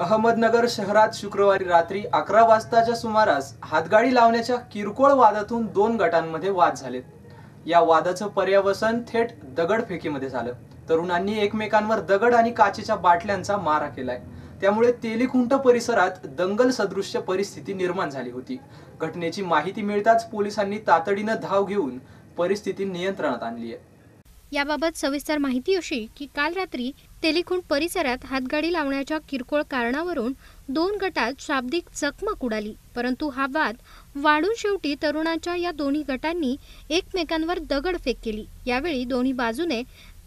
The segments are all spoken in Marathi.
अहमदनगर शहरात शुक्रवारी रात्री अकरा वाजताच्या सुमारास हातगाडी लावण्याच्या किरकोळ वादातून दोन गटांमध्ये वाद झालेत या वादाचं पर्यावसन थेट दगडफेकीमध्ये झालं. तरुणांनी एकमेकांवर दगड आणि काचेच्या बाटल्यांचा मारा केलाय. त्यामुळे तेलिखुंट परिसरात दंगल सदृश्य परिस्थिती निर्माण झाली होती. घटनेची माहिती मिळताच पोलिसांनी तातडीनं धाव घेऊन परिस्थिती नियंत्रणात आणली आहे. याबाबत सविस्तर माहिती अशी की काल रात्री तेलिखुंड परिसरात हातगाडी लावण्याच्या किरकोळ कारणावरून दोन गटात शाब्दिक चकमक उडाली. परंतु हा वाद वाढून शेवटी तरुणांच्या या दोन्ही गटांनी एकमेकांवर दगडफेक केली. यावेळी दोन्ही बाजूने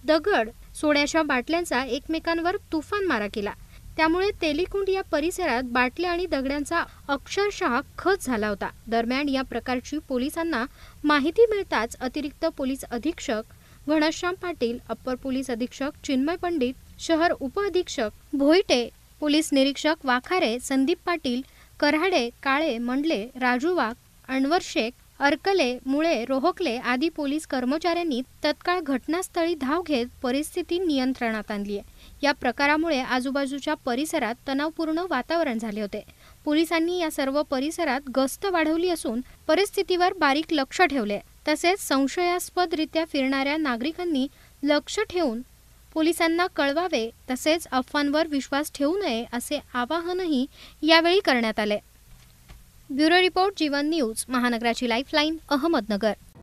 दगड सोड्याच्या बाटल्यांचा एकमेकांवर तुफान मारा केला. त्यामुळे तेलिकुंड या परिसरात बाटल्या आणि दगडांचा अक्षरशः खच झाला होता. दरम्यान या प्रकारची पोलिसांना माहिती मिळताच अतिरिक्त पोलीस अधीक्षक घनश्याम पाटील अप्पर पोलीस अधीक्षक चिन्मय पंडित शहर उपअधीक्षक भोईटे पोलीस निरीक्षक वाखारे संदीप पाटील कराडे काळे मंडले राजू वाघ अनवर शेख अर्कले मुळे रोहकले आदी पोलीस कर्मचाऱ्यांनी तत्काळ घटनास्थळी धाव घेत परिस्थिती नियंत्रणात आणली आहे. या प्रकारामुळे आजूबाजूच्या परिसरात तणावपूर्ण वातावरण झाले होते. पोलिसांनी या सर्व परिसरात गस्त वाढवली असून परिस्थितीवर बारीक लक्ष ठेवले तसेच संशयास्पदरित्या फिरणाऱ्या नागरिकांनी लक्ष ठेवून पोलिसांना कळवावे तसेच अफवांवर विश्वास ठेवू नये असे आवाहनही यावेळी करण्यात आले. ब्युरो रिपोर्ट जीवन न्यूज महानगराची लाईफलाईन अहमदनगर.